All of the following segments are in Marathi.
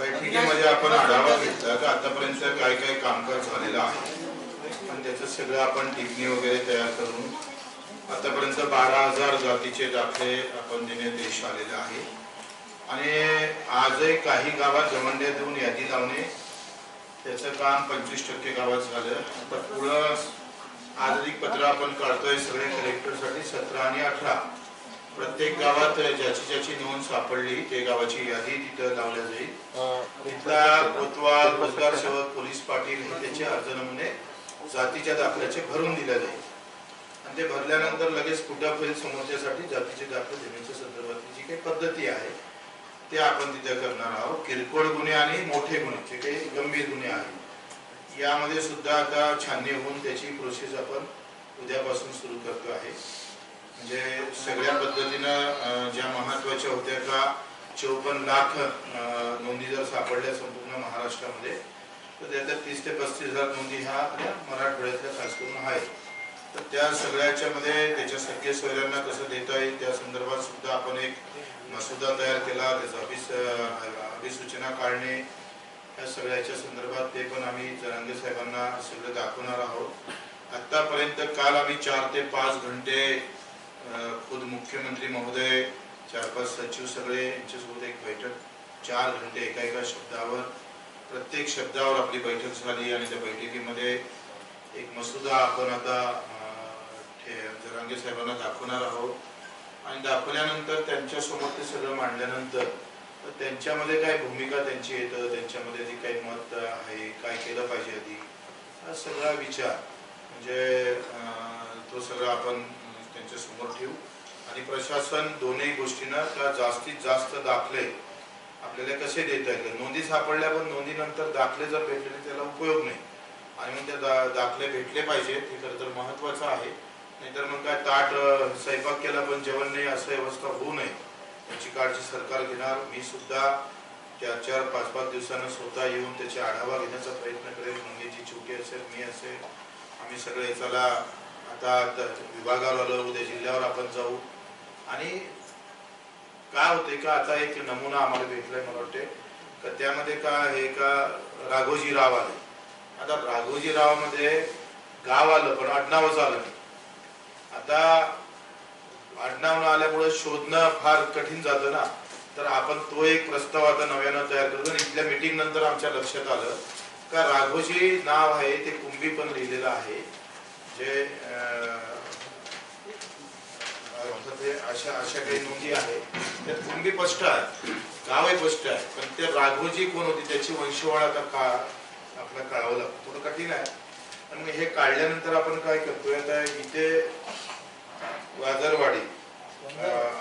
बैठकीमध्ये आपण आढावा घेतला का? आतापर्यंत काय काय कामकाज झालेलं आहे. आणि त्याचं सगळं आपण टिपणी वगैरे तयार करून आतापर्यंत बारा हजार जातीचे दाखले आपण देण्यात देश आलेले आहे. आणि आजही काही गावात जमंड्या देऊन यादी लावणे त्याचं काम पंचवीस टक्के गावात झालं. आता पुढं आज एक पत्र आपण काढतोय सगळे कलेक्टरसाठी सतरा आणि अठरा. प्रत्येक गावात ज्याची ज्याची नोंद सापडली ते गावाची यादी तिथं लावल्या जाईल. तिथला कोतवाल रोजगार सेवक पोलीस पाटील हे त्याचे अर्ज नमुने जातीच्या दाखल्याचे भरून दिले जाईल. आणि ते भरल्यानंतर लगेच कुठं होईल समोरच्यासाठी जातीचे दाखले देण्याच्या संदर्भातली जी काही पद्धती आहे ते आपण तिथे करणार आहोत. किरकोळ गुन्हे आणि मोठे गुन्हे जे काही गंभीर गुन्हे आहेत. यामध्ये सुद्धा आता छाननी होऊन त्याची प्रोसेस आपण उद्यापासून सुरू करतो आहे. म्हणजे सगळ्या पद्धतीनं ज्या महत्त्वाच्या होत्या का चौपन्न लाख नोंदी जर सापडल्या संपूर्ण महाराष्ट्रामध्ये तर त्यातल्या तीस ते पस्तीस हजार नोंदी ह्या आपल्या मराठवाड्यातल्या खास करून आहेत. तर त्या सगळ्याच्या मध्ये त्याच्या सगळे सोयऱ्यांना कसं देता येईल त्या संदर्भात सुद्धा आपण एक मसुदा तयार केला त्याचा अभिस अभिसूचना काढणे या सगळ्याच्या संदर्भात ते पण आम्ही जरांगे साहेबांना सगळं दाखवणार आहोत. आतापर्यंत काल आम्ही चार ते पाच घंटे खुद मुख्यमंत्री महोदय चार पाच सचिव सगळे यांच्यासोबत एक बैठक चार घंटे एका एका शब्दावर प्रत्येक शब्दावर आपली बैठक झाली आणि त्या बैठकीमध्ये एक मसुदा आपण आता अं, जरांगे साहेबांना दाखवणार आहोत. आणि दाखवल्यानंतर त्यांच्यासमोर ते सगळं मांडल्यानंतर तर त्यांच्यामध्ये काय भूमिका त्यांची येतं? त्यांच्यामध्ये जी काही मत आहे? काय केलं पाहिजे आधी? हा सगळा विचार. म्हणजे तो सगळा आपण त्यांच्यासमोर ठेवू. आणि प्रशासन दोन्ही गोष्टींना का जास्तीत जास्त दाखले आपल्याला कसे देता येतील? नोंदी सापडल्या पण नोंदीनंतर दाखले जर भेटले त्याला उपयोग नाही. आणि मग त्या दाखले भेटले पाहिजेत हे खरं तर महत्वाचं आहे. नाहीतर मग काय ताट स्वयंपाक केला पण जेवण नाही असं व्यवस्था होऊ नये. याची काळजी सरकार घेणार. मी सुद्धा चार चार पाच पाच दिवसानं स्वतः येऊन त्याचा आढावा घेण्याचा प्रयत्न करेल मंगेची छोटी असेल मी असेल आम्ही सगळे चला आता विभागावर आलो उद्या जिल्ह्यावर आपण जाऊ. आणि काय होते का आता एक नमुना आम्हाला भेटलाय मला वाटते का त्यामध्ये का हे का राघोजी राव आले. आता राघोजी रावमध्ये गाव आलं पण आडनावच आलं नाही. आता आडनाव आल्यामुळे शोधणं फार कठीण जातं ना. तर आपण तो एक प्रस्ताव आता नव्यानं तयार करतो इथल्या मीटिंग नंतर आमच्या लक्षात आलं. का राघोजी नाव आहे ते कुंभी पण लिहिलेलं आहे. म्हणजे, जे अशा अशा काही नोंदी आहे. त्यात कुंभी स्पष्ट आहे. गावही स्पष्ट आहे. पण ते राघोजी कोण होती त्याची वंशवाळा आता का आपल्याला कळावं लागतं. थोडं कठीण आहे. आणि मग हे काढल्यानंतर आपण काय करतोय आता इथे वादरवाडी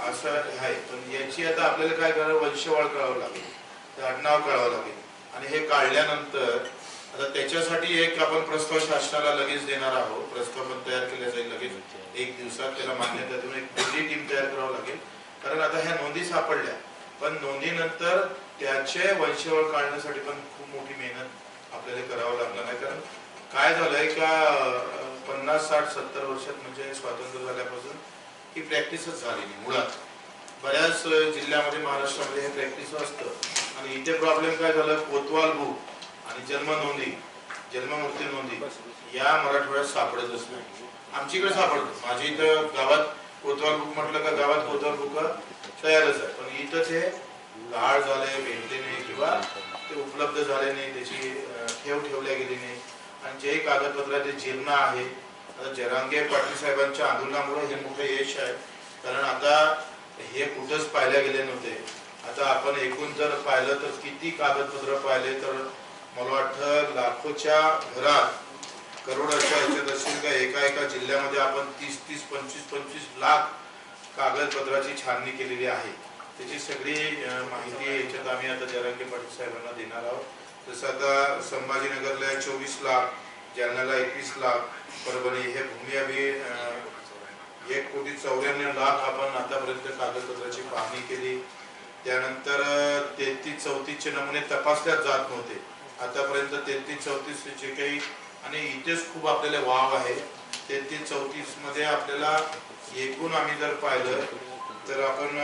असं आहे. पण याची आता आपल्याला काय करावं? वंशवाळ कळावं लागेल. ते आडनाव कळावं लागेल. आणि हे काढल्यानंतर आता त्याच्यासाठी एक आपण प्रस्ताव शासनाला लगेच देणार आहोत. प्रस्ताव पण तयार केला जाईल लगेच. एक दिवसात त्याला मान्यता देऊन एक वेगळी टीम तयार करावं लागेल. कारण आता ह्या नोंदी सापडल्या. पण नोंदीनंतर त्याचे वंशवळ काढण्यासाठी पण खूप मोठी मेहनत आपल्याला करावं लागणार आहे. कारण काय झालंय का पन्नास साठ सत्तर वर्षात म्हणजे स्वातंत्र्य झाल्यापासून ही प्रॅक्टिसच झाली नाही मुळात. बऱ्याच जिल्ह्यामध्ये महाराष्ट्रामध्ये हे प्रॅक्टिस असतं. आणि इथे प्रॉब्लेम काय झालं? कोतवाल बुक आणि जन्म नोंदी जन्ममृत्यू नोंदी या मराठवाड्यात सापडतच नाही. आमच्याकडे सापडत. माझ्या इथं गावात कोतवाल बुक म्हटलं का गावात कोतवाल बुक तयारच आहे. पण इथं ते गाळ झाले भेटले नाही किंवा ते उपलब्ध झाले नाही त्याची ठेव ठेवल्या गेली नाही. आणि जे कागदपत्र ते जीर्ण आहे. आता जरांगे पाटील साहेबांच्या आंदोलनामुळे हे मोठं यश आहे. कारण आता हे कुठंच पाहिल्या गेले नव्हते. आता आपण एकूण जर पाहिलं तर किती कागदपत्र पाहिले तर मला वाटतं लाखोच्या घरात करोडाच्या ह्याच्यात असेल का एका एका जिल्ह्यामध्ये आपण तीस तीस पंचवीस पंचवीस लाख कागदपत्राची छाननी केलेली आहे. त्याची सगळी माहिती याच्यात आम्ही आता जरांगे पाटील साहेबांना देणार आहोत. जसं आता संभाजीनगरला चोवीस लाख जालन्याला एकवीस लाख परभणी हे भूमी अभि एक कोटी चौऱ्याण्णव लाख आपण आतापर्यंत कागदपत्राची पाहणी केली. त्यानंतर तेहतीस चौतीसचे नमुने तपासल्याच जात नव्हते. आतापर्यंत तेहतीस चौतीस जे काही आणि इथेच खूप आपल्याला वाव आहे. तेहतीस चौतीसमध्ये आपल्याला एकूण आम्ही जर पाहिलं तर आपण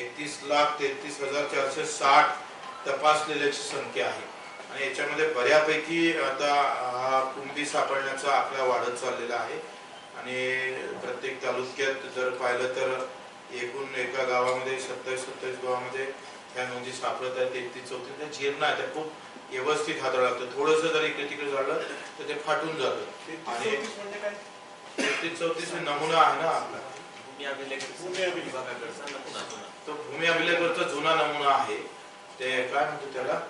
एकतीस लाख तेहतीस हजार चारशे साठ तपासलेल्याची संख्या आहे. आणि याच्यामध्ये बऱ्यापैकी आता हा कुंभी सापडण्याचा आकडा वाढत चाललेला आहे. आणि प्रत्येक तालुक्यात जर पाहिलं तर एकूण एका गावामध्ये सत्तावीस सत्तावीस गावामध्ये ह्या नोंदी सापडत आहेत तेहतीस चौतीस त्या जीर्ण आहे त्या खूप व्यवस्थित हाताळावं लागतं थोडंसं जर इकडे तिकडे झालं तर ते फाटून जातं. आणि म्हणजे काय? तेहतीस चौतीस हे नमुना आहे ना आपला. तो भूमी अभिलेखाचा जुना नमुना आहे. ते काय म्हणतो त्याला?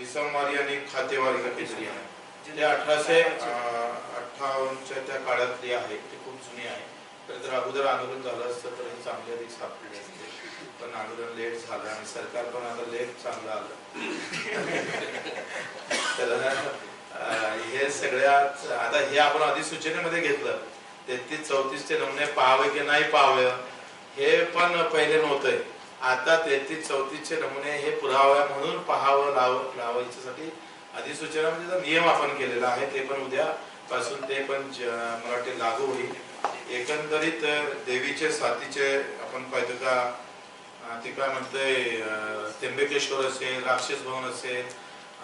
इसमवारी आणि खातेवारी का काहीतरी आहे. ते अठराशे अठ्ठावन्नच्या त्या काळातली आहे. ते खूप जुनी आहे. तर जर अगोदर आंदोलन झालं असतं तर हे चांगले अधिक सापडले असते. पण अगोदर लेट झालं आणि सरकार पण आता लेट चांगलं आलं. तर हे सगळ्यात आता हे आपण अधिसूचनेमध्ये घेतलं. तेहतीस चौतीस चे नमुने पाहावे की नाही पाहावे हे पण पहिले नव्हतंय आता तेहतीस चौतीसचे नमुने हे पुरावा म्हणून पाहावं लाव लावायच्यासाठी अधिसूचना म्हणजे नियम आपण केलेला आहे ते पण उद्या पासून ते पण मला वाटते लागू होईल. एकंदरीत देवीचे साथीचे आपण पाहिजे का ते काय म्हणतंय अं, त्र्यंबकेश्वर असेल राक्षस भवन असेल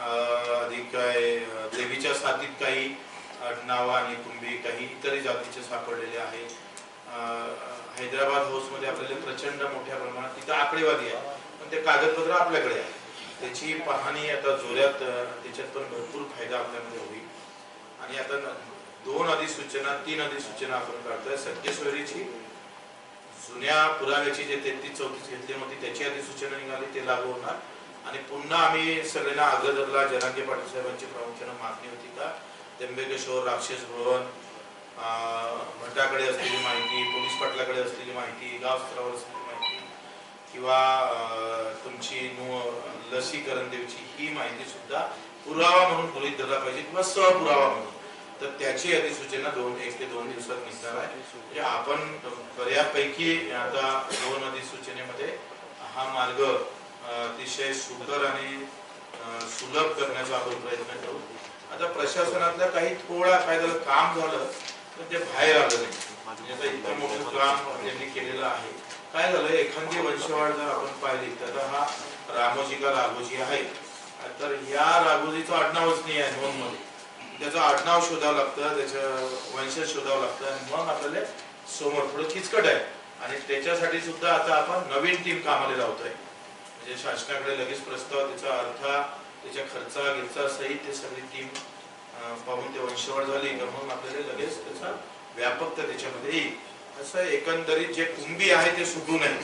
अधिक काय देवीच्या साथीत काही नावा आणि कुंभी काही इतरही जातीचे सापडलेले आहे. हैदराबाद हाऊसमध्ये आपल्याला प्रचंड मोठ्या प्रमाणात तिथं आकडेवारी आहे. पण ते कागदपत्र आपल्याकडे आहे. त्याची पाहणी आता जोऱ्यात त्याच्यात पण भरपूर फायदा आपल्यामध्ये होईल. आणि आता दोन अधिसूचना तीन अधिसूचना आपण काढतोय. सत्यश्वरीची जुन्या पुराव्याची जे तेहतीस चौतीस घेतली होती त्याची अधिसूचना निघाली ते लागू होणार. आणि पुन्हा आम्ही सगळ्यांना अगोदरला जनांगे पाटील साहेबांची प्रामुख्यानं मागणी होती का? त्र्यंबकेश्वर राक्षस भवन भटाकडे असलेली माहिती पोलीस पाटलाकडे असलेली माहिती गाव स्तरावर असलेली माहिती किंवा तुमची नु- लसीकरण देवची ही माहिती सुद्धा पुरावा म्हणून गृहित धरला पाहिजे किंवा सहपुरावा म्हणून. तर त्याची अधिसूचना दोन एक ते दोन दिवसात निघणार आहे. म्हणजे आपण बऱ्यापैकी आता दोन अधिसूचनेमध्ये हा मार्ग अतिशय सुकर आणि सुलभ करण्याचा आपण प्रयत्न करू. आता प्रशासनातल्या काही थोडा काय झालं काम झालं तर ते बाहेर आलं नाही. म्हणजे आता इतकं मोठं काम त्यांनी केलेलं आहे. काय झालं एखादी वंशवाढ जर आपण पाहिली तर हा रामोजी का राघोजी आहे. तर या राघोजीचं आडनावच नाही आहे नोंदमध्ये त्याचं आडनाव शोधावं लागतं त्याचं वंशज शोधावं लागतं आणि मग आपल्याला समोर थोडं किचकट आहे. आणि त्याच्यासाठी सुद्धा आता आपण नवीन टीम कामाला लावतोय. म्हणजे शासनाकडे लगेच प्रस्ताव त्याचा अर्थ त्याच्या खर्चा गिर्चा सहित ते सगळी टीम पाहून ते वंशवळ झाली का मग आपल्याला लगेच त्याचा व्यापकता त्याच्यामध्ये येईल. असं एकंदरीत जे कुंभी आहे ते सुटू नये.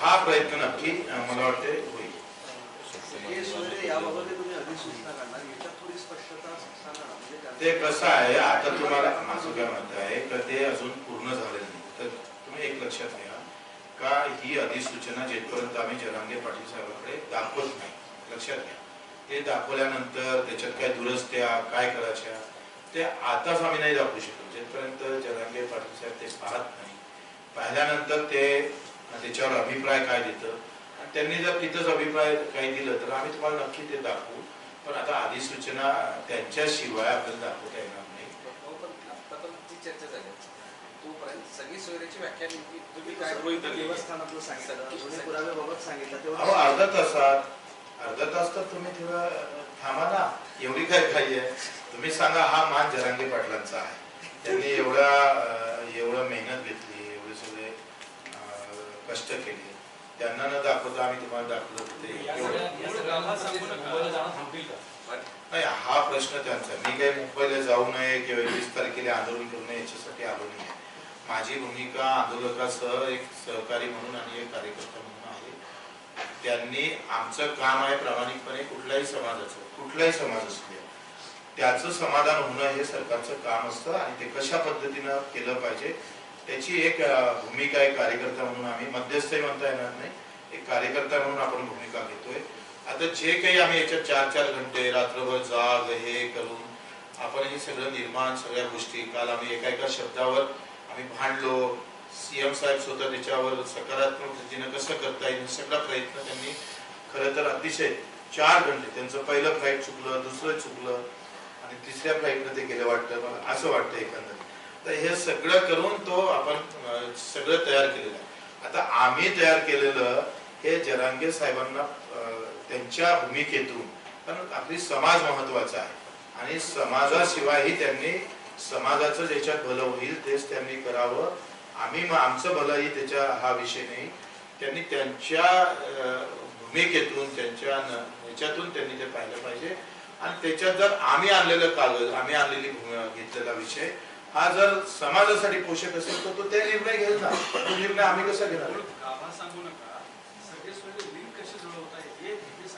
हा प्रयत्न नक्की मला वाटते होईल हे सोयरे याबाबत तुम्ही अधिसूचना काढणार याच्यात थोडी स्पष्टता सांगा ना म्हणजे त्या- ते कसं आहे आता तुम्हाला माझं काय म्हणत आहे का ते अजून पूर्ण झालेलं नाही. तर तुम्ही एक लक्षात घ्या का ही अधिसूचना जेथपर्यंत आम्ही जरांगे पाटील साहेबांकडे दाखवत नाही. लक्षात घ्या. ते दाखवल्यानंतर त्याच्यात काय दुरस्त्या काय करायच्या ते आताच आम्ही नाही दाखवू शकतो. जेथपर्यंत जरांगे पाटील साहेब ते पाहत नाही पाहिल्यानंतर ते त्याच्यावर अभिप्राय काय देतं? आणि त्यांनी जर तिथंच अभिप्राय काही दिलं तर आम्ही तुम्हाला नक्की ते दाखवू. पण आता अधिसूचना त्यांच्याशिवाय आपल्याला दाखवता येणार नाही. हो, चर्चा झाली. तोपर्यंत सगळी सोयऱ्याची व्याख्या नेमकी तुम्ही काय गृहीत धरली देवस्थानातलं सांगितलं. सत्य- जुने पुराव्याबाबत सांगितलं. अहो तेव्हा अर्धा तासात अर्धा तास तर तुम्ही थोडं थांबा ना. एवढी काय घाई आहे? तुम्ही सांगा हा मान जरांगे पाटलांचा आहे. त्यांनी एवढा एवढं मेहनत घेतली एवढे सगळे कष्ट केले. त्यांना न दाखवता आम्ही तुम्हाला दाखवलं नाही हा प्रश्न त्यांचा मी काही मुंबईला जाऊ नये किंवा वीस तारखेला आंदोलन करू नये याच्यासाठी आलो नाही माझी भूमिका आंदोलकासह एक सहकारी म्हणून आणि एक कार्यकर्ता म्हणून आहे. त्यांनी आमचं काम आहे प्रामाणिकपणे कुठल्याही समाजाचं कुठलाही समाज असू द्या त्याचं समाधान होणं हे सरकारचं काम असतं आणि ते कशा पद्धतीनं केलं पाहिजे त्याची एक भूमिका एक कार्यकर्ता म्हणून आम्ही. मध्यस्थही म्हणता येणार नाही. एक कार्यकर्ता म्हणून आपण भूमिका घेतोय. आता जे काही आम्ही याच्यात चार चार घंटे रात्रभर जाग हे करून आपण हे सगळं निर्माण सगळ्या गोष्टी. काल आम्ही एका एका शब्दावर आम्ही भांडलो. सीएम साहेब स्वतः त्याच्यावर सकारात्मक रीतीनं कसं करता येईल सगळा प्रयत्न त्यांनी खरं तर अतिशय चार घंटे. त्यांचं पहिलं फ्लाईट चुकलं दुसरं चुकलं आणि तिसऱ्या फ्लाईटनं ते गेलं वाटतं. मला असं वाटतं एकंदर तर हे सगळं करून तो आपण सगळं तयार केलेलं आहे. आता आम्ही तयार केलेलं हे जरांगे साहेबांना त्यांच्या भूमिकेतून कारण आपली समाज महत्त्वाचा आहे. आणि समाजाशिवायही त्यांनी समाजाचं ज्याच्यात भलं होईल तेच त्यांनी करावं. आम्ही मग आमचं भलंही त्याच्या हा विषय नाही. त्यांनी त्यांच्या भूमिकेतून त्यांच्या ह्याच्यातून त्यांनी ते पाहिलं पाहिजे. आणि त्याच्यात जर आम्ही आणलेलं कागद आम्ही आणलेली घेतलेला विषय हा जर समाजासाठी पोषक असेल तर तो ते निर्णय घेईल ना तो निर्णय आम्ही कसा घेणार.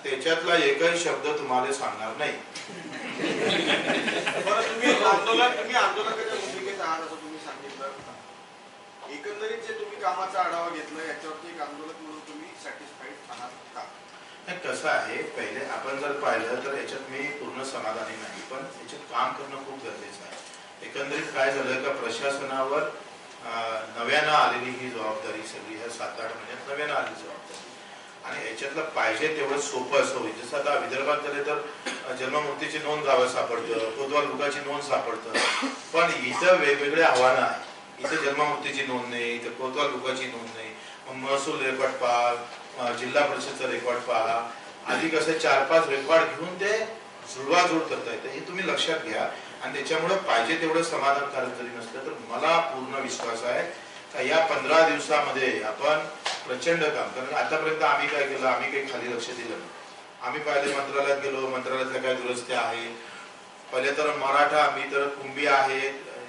त्याच्यातला एकही शब्द तुम्हाला सांगणार नाही. बरं तुम्ही आंदोलन तुम्ही आंदोलकाच्या भूमिकेत आहात असं तुम्ही सांगितलं. एकंदरीत जे तुम्ही कामाचा आढावा घेतला याच्यावरती एक आंदोलक म्हणून तुम्ही सॅटिस्फाईड आहात का? नाही, कसं आहे पहिले आपण जर पाहिलं तर याच्यात मी पूर्ण समाधानी नाही पण याच्यात काम करणं खूप गरजेचं आहे. एकंदरीत काय झालं का प्रशासनावर नव्यानं आलेली ही जबाबदारी सगळी ह्या सात आठ महिन्यात नव्यानं आलेली जबाबदारी. आणि याच्यातलं पाहिजे तेवढं सोपं असं होईल. जसं आता विदर्भात झाले तर अं, नोंद गावं सापडतं कोतवाल लुकाची नोंद सापडतं. पण इथं वेगवेगळे आव्हानं आहे इथं जन्ममृत्यूची नोंद नाही इथं कोतवाल लुकाची नोंद नाही. मग महसूल रेकॉर्ड पहा जिल्हा परिषदचा रेकॉर्ड पहा. आधी कसं चार पाच रेकॉर्ड घेऊन ते जुळवाजुळव करता येतं. हे तुम्ही लक्षात घ्या. आणि त्याच्यामुळे पाहिजे तेवढं समाधानकारक जरी नसलं तर मला पूर्ण विश्वास आहे का या पंधरा दिवसामध्ये आपण प्रचंड काम कारण आतापर्यंत आम्ही काय केलं आम्ही काही खाली लक्ष दिलं नाही. आम्ही पहिले मंत्रालयात गेलो मंत्रालयातल्या काय दुरुस्त्या आहेत. पहिले तर मराठा आम्ही तर कुंभी आहे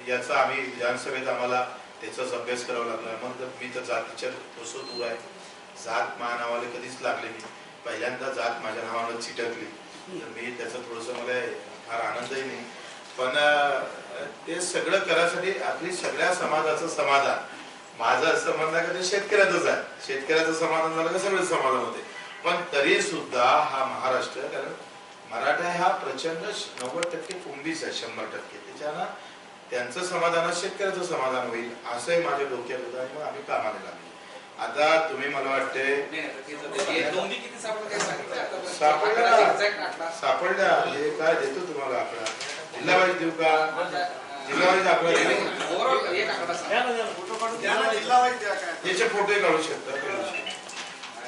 याचा आम्ही विधानसभेत आम्हाला त्याचाच अभ्यास करावा लागला. मग तर मी तर जातीच्या कसो दूर आहे. जात माझ्या नावाला कधीच लागले नाही. पहिल्यांदा जात माझ्या नावानं चिटकली. तर मी त्याचं थोडंसं मला फार आनंदही नाही. पण ते सगळं करायसाठी आपली सगळ्या समाजाचं समाधान. माझं असं म्हणणं का ते शेतकऱ्याचंच आहे. शेतकऱ्याचं समाधान झालं का सगळं समाधान होते. पण तरी सुद्धा हा महाराष्ट्र कारण मराठा हा प्रचंड नव्वद टक्के कुंभीच आहे शंभर टक्के. त्याच्यानं त्यांचं समाधान शेतकऱ्याचं समाधान होईल असंही माझ्या डोक्यात होतं आणि मग आम्ही कामाला लागलो. आता तुम्ही मला वाटते सापडल्या. सापडल्या. हे काय देतो तुम्हाला आकडा ना जिल्हावाईज द्या काय. याचे फोटो काढू शकता काही विषय नाही.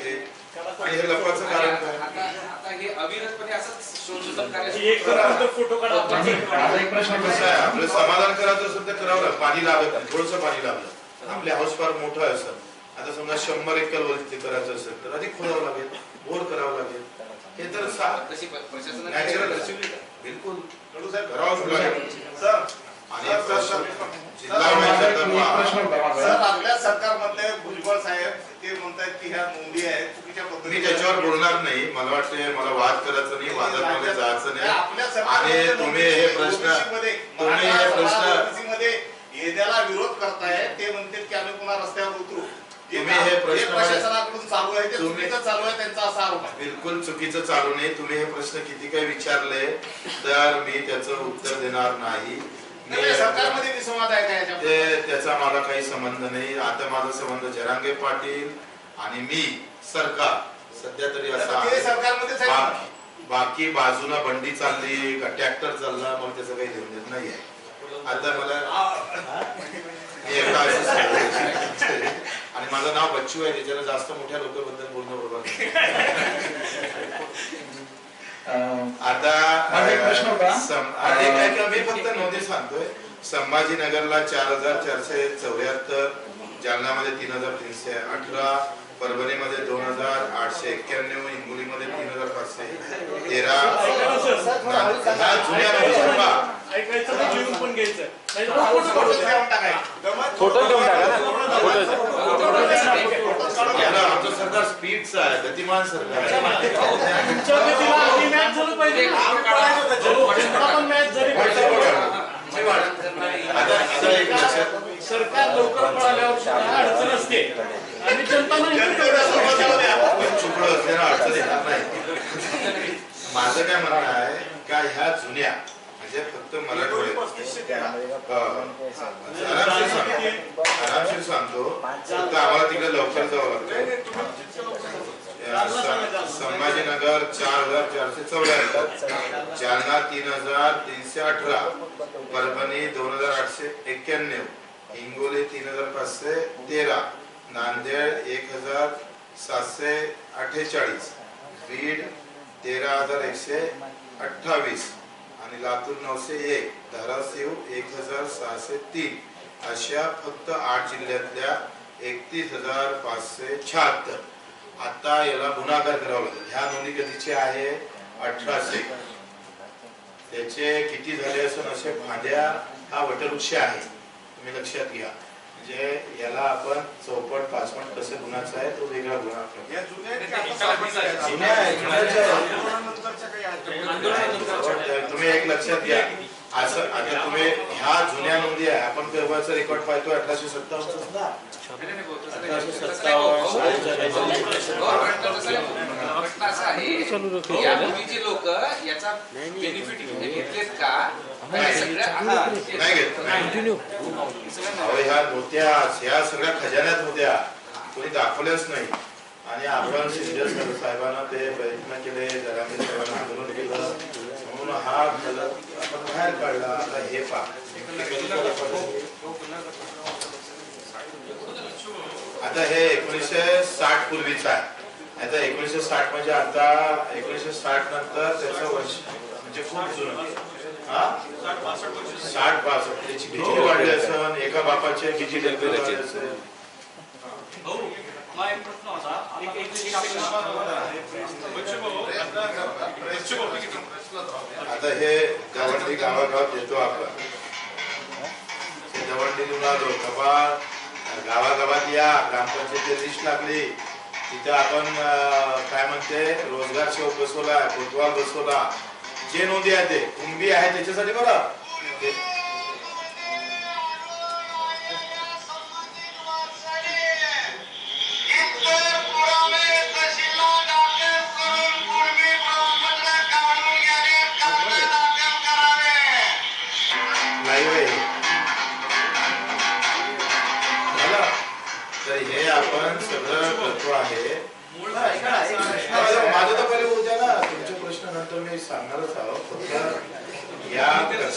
ते- आणि हे लपवाचं कारण काय? आता आता हे अविरतपणे असंच शोधून कार्य एक तर फोटो काढा माझा एक प्रश्न कसा आहे? आपलं समाधान करायचं असेल तर करावं लागेल. पाणी लागत नाही थोडस पाणी लागलं. आपले हाऊस फार मोठं असेल आता समजा शंभर एकर वरती करायचं असेल तर अधिक खोदावं लागेल बोर करावं लागेल. हे तर का? बिलकुल. सरकारमधले भुजबळ साहेब ते म्हणतात की ह्या नोंदी आहेत चुकीच्या मी पद्धतीने त्याच्यावर बोलणार नाही. मला वाटते मला वाद करायचं नाही वादात मध्ये जायचं नाही, आणि तुम्ही हे प्रश्न तुम्ही हे प्रश्न येण्याला विरोध करताय ते म्हणतात की आम्ही पुन्हा रस्त्यावर उतरू. तुम्ही हे प्रश्न- प्रशासनाकडून चालू आहे ते चुकीचं चालू आहे त्यांचा असा आरोप आहे. बिलकुल चुकीचं चालू नाही. तुम्ही हे प्रश्न किती काही विचारले तर मी त्याचं उत्तर देणार नाही. सरकारमध्ये विसंवाद आहे का याच्यामध्ये? ते त्याचा मला काही संबंध नाही. आता माझा संबंध जरांगे पाटील आणि मी सरकार. सध्या तरी असा आहे. बाकी बाजूला बंडी चालली का ट्रॅक्टर चालला मग त्याचं काही घेऊन देत नाही आहे. आता मला. आणि माझं नाव बच्चू आहे त्याच्यानं जास्त मोठ्या लोकांबद्दल बोलणं बरोबर. आता मी फक्त नोंदी सांगतोय. संभाजीनगरला चार हजार चारशे चौऱ्याहत्तर जालन्यामध्ये तीन हजार तीनशे अठरा परभणीमध्ये दोन हजार आठशे एक्क्याण्णव हिंगोलीमध्ये तीन हजार पाचशे तेरा. जुन्या फोटो घेऊन. फोटो घेऊन टाका ना. आपलं आमचं सरकार स्पीडचं आहे गतिमान सरकार आहे. पडला आता आता एक लक्षात सरकार लवकर पळाल्यावर सुद्धा अडचण असते. आणि जनता नाही जनतेला चुकलं असल्यानं अडचण येणार नाही. माझं काय म्हणणं आहे का ह्या जुन्या म्हणजे फक्त मराठवाड्यात. आरामशीर सांगतो. फक्त आम्हाला तिकडे लवकर जावं लागतं. संभाजीनगर चार हजार चारशे चौऱ्याहत्तर जालना तीन हजार तीनशे अठरा. परभणी दोन हजार आठशे एक्क्याण्णव. हिंगोली तीन हजार पाचशे तेरा. नांदेड एक हजार सातशे अठ्ठेचाळीस. बीड तेरा हजार एकशे अठ्ठावीस. आणि लातूर नऊशे एक धाराशिव एक हजार सहाशे तीन अशा फक्त आठ जिल्ह्यातल्या एकतीस हजार पाचशे शहात्तर. आता याला गुन्हागार करावा लागेल. ह्या नोंदी कधीची आहे? अठराशे. त्याचे किती झाले असून असे फांद्या हा वटवृक्ष आहे. तुम्ही लक्षात घ्या. म्हणजे याला आपण चौपट पाचपट कसं गुन्हाचा आहे तो वेगळा गुन्हा एक लक्षात घ्या. असं आता तुम्ही ह्या जुन्या नोंदी आहे. आपण केव्हाचा रेकॉर्ड पाहतो अठराशे सत्तावन्न लोक याचा बेनिफिट घेतलेत का? नाही. घेत, ह्या ह्या सगळ्या खजान्यात होत्या. कोणी दाखवल्याच नाही. आणि आपण शिंदे साहेबांना ते प्रयत्न केले जरांगे साहेबांना आंदोलन केलं. म्हणून हा खजाना आपण बाहेर काढला आता हे पा आता हे एकोणीसशे साठ पूर्वीच आहे आता एकोणीसशे साठ म्हणजे आता एकोणीसशे साठ नंतर त्याचं वर्ष म्हणजे खूप जुनं हा साठ पासष्ट त्याची किती वाढली असेल एका बापाचे किती वाढले असेल हा एक प्रश्न होता एक- एक आता- हे दवंडी गावागावात येतो आपण. ते दवंडीतून आलो बाबा गावागावात या ग्रामपंचायती लिस्ट लागली. तिथे आपण काय म्हणते रोजगार शोध बसवला कोतवाल बसवला. जे नोंदी आहे ते कुंभी आहे त्याच्यासाठी बरं.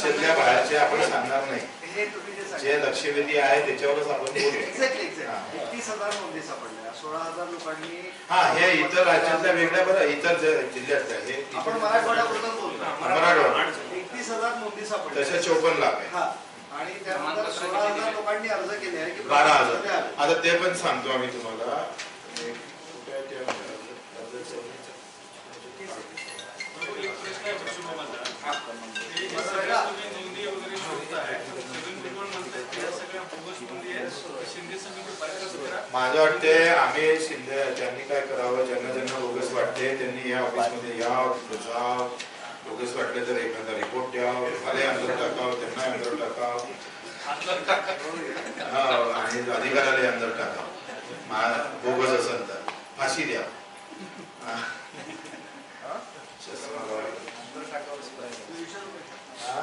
या कक्षेतल्या बाहेरचे आपण सांगणार नाही. तुम्ही जे लक्षवेधी आहे त्याच्यावरच आपण. एकतीस हजार नोंदी सापडल्या सोळा हजार लोकांनी हा हे इतर राज्यातल्या वेगळ्या बरं इतर जिल्ह्यातल्या हे आपण मराठवाड्याबद्दल बोलतो मराठवाडा एकतीस हजार नोंदी सापडल्या तशा चौपन्न लाख आहे. हा आणि त्यानंतर सोळा हजार लोकांनी अर्ज केले आहे की बारा हजार. आता ते पण सांगतो आम्ही तुम्हाला एक कुठे आहे ते अर्ज- अर्जाचं? एक प्रश्न आहे बच्चू भाऊ माझा. हे जे सगळ्या तुम्ही नोंदी वगैरे शोधताय, seven point one म्हणताय, त्या सगळ्या बोगस नोंदी आहेत. शिंदे समिती पाहिजे करा माझं वाटते आम्ही शिंदे त्यांनी काय करावं ज्यांना ज्यांना बोगस वाटते त्यांनी या ऑफिसमध्ये या जा. बोगस वाटले तर एखादा रिपोर्ट द्यावं मला अंदर टाकावं त्यांना अंदर टाकावं. हा, आणि अधिकाऱ्याला अंदर टाकावं. बोगस असेल तर. फाशी द्या हा. चष्मा लावा. हा?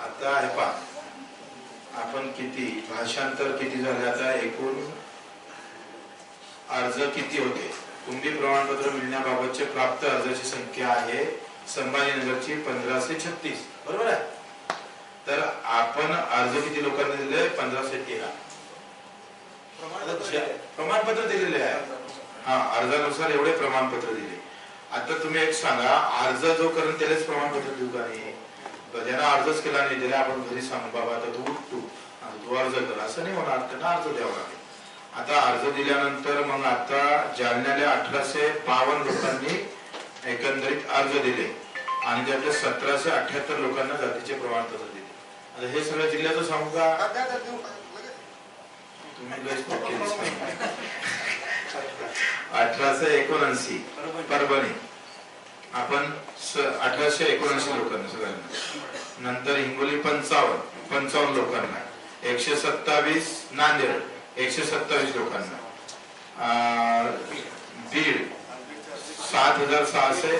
आता हे पहा आपण किती भाषांतर किती झाले आता एकूण अर्ज किती होते कुंभी प्रमाणपत्र मिळण्याबाबतचे प्राप्त अर्जाची संख्या आहे संभाजीनगरची पंधराशे छत्तीस. बरोबर आहे? तर आपण अर्ज किती लोकांनी दिले? पंधराशे तेरा. प्रमाणपत्र दिलेले आहे. हा अर्जानुसार एवढे प्रमाणपत्र दिले. आता तुम्ही एक सांगा अर्ज जो करून त्यालाच प्रमाणपत्र देऊ का नाही? ज्यांना अर्जच केला नाही त्याला आपण घरी सांगू बाबा आता तू उठ तू. आणि तू अर्ज कर. असं नाही होणार त्यांना अर्ज द्यावा लागेल. आता अर्ज दिल्यानंतर मग आता जालन्याला अठराशे बावन्न लोकांनी एकंदरीत अर्ज दिले. आणि त्यातले सतराशे अठ्याहत्तर लोकांना जातीचे प्रमाणपत्र दिले. आता हे सगळं जिल्ह्याचं सांगू का? तुम्ही अठराशे एकोणऐंशी परभणी. आपण अठराशे एकोणऐंशी लोकांना सगळ्यांना. नंतर हिंगोली पंचावन्न पंचावन्न लोकांना. एकशे सत्तावीस नांदेड. एकशे सत्तावीस लोकांना. दीड बीड सात हजार सहाशे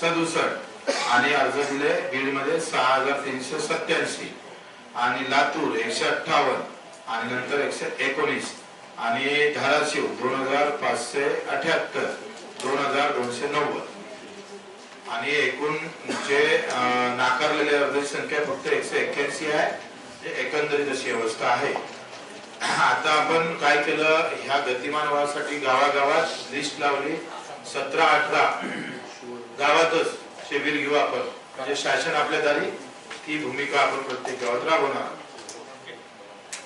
सदुसष्ट. आणि अर्ज दिले बीडमध्ये सहा हजार तीनशे सत्याऐंशी आणि लातूर एकशे अठ्ठावन्न. आणि नंतर एकशे एकोणीस. आणि धाराशिव दोन हजार पाचशे अठ्याहत्तर. दोन हजार दोनशे नव्वद. आणि एकूण जे नाकारलेले नाकारलेल्या अर्जाची संख्या फक्त एकशे एक्क्याऐंशी आहे. एकंदरीत अशी अवस्था आहे. आता आपण काय केलं ह्या गतिमान व्हासाठी गावागावात लिस्ट लावली. सतरा अठरा गावातच शिबिर घेऊ आपण. म्हणजे शासन आपल्या दारी ती भूमिका आपण प्रत्येक गावात राबवणार.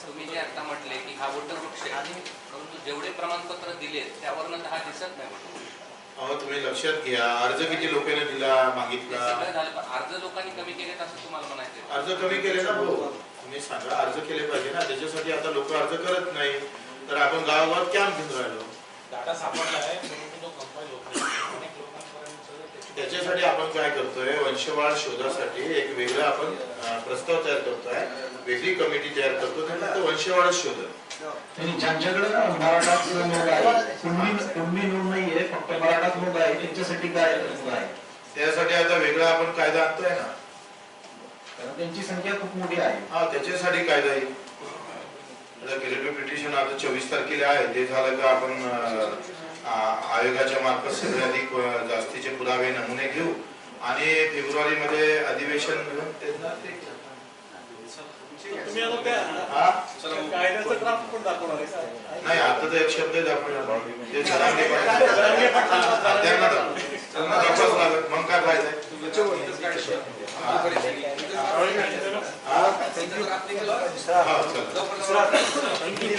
तुम्ही जे आता म्हटले की हा वटवृक्ष आहे परंतु जेवढे प्रमाणपत्र दिले त्यावरनं तर हा दिसत नाही. अहो तुम्ही लक्षात घ्या. अर्ज किती लोकांनी दिला हे मागितला सगळं झालं पण अर्ज लोकांनी कमी केलेत असं तुम्हाला म्हणायचं अर्ज कमी केले ना भाऊ तुम्ही सांगा अर्ज केले पाहिजे ना. त्याच्यासाठी आता लोक अर्ज करत नाही. तर आपण गावागावात कॅम्प घेऊन राहिलो. डाटा सापडला आहे. परंतु तो कंपाईल होत नाही. अनेक लोकांपर्यंत त्याची त्याच्यासाठी आपण काय करतोय वंशवाळ शोधासाठी एक वेगळा आपण प्रस्ताव तयार करतोय. वेगळी कमिटी तयार करतो ते फक्त वंशवाळ शोधत आणि ज्यांच्याकडे ना मराठाच नोंद आहे कुणबी कुणबी नोंद नाहीये फक्त मराठाच नोंद आहे. त्यांच्यासाठी काय त्यासाठी आता वेगळा आपण कायदा आणतोय ना. कारण त्यांची संख्या खूप मोठी आहे. हा त्याच्यासाठी कायदा येईल आता पिटिशन आता चोवीस तारखेला आहे. ते झालं का आपण आयोगाच्या मार्फत सगळे अधिक जास्तीचे पुरावे नमुने घेऊ. आणि फेब्रुवारी मध्ये अधिवेशन घेऊन त्यांना ते तुम्ही आता त्या हा? कायद्याचा ड्राफ्ट पण दाखवणार आहे. का? नाही आता तर एक शब्द दाखवणार. त्यांना धक्काच लागत मग काय फायदा थँक्यू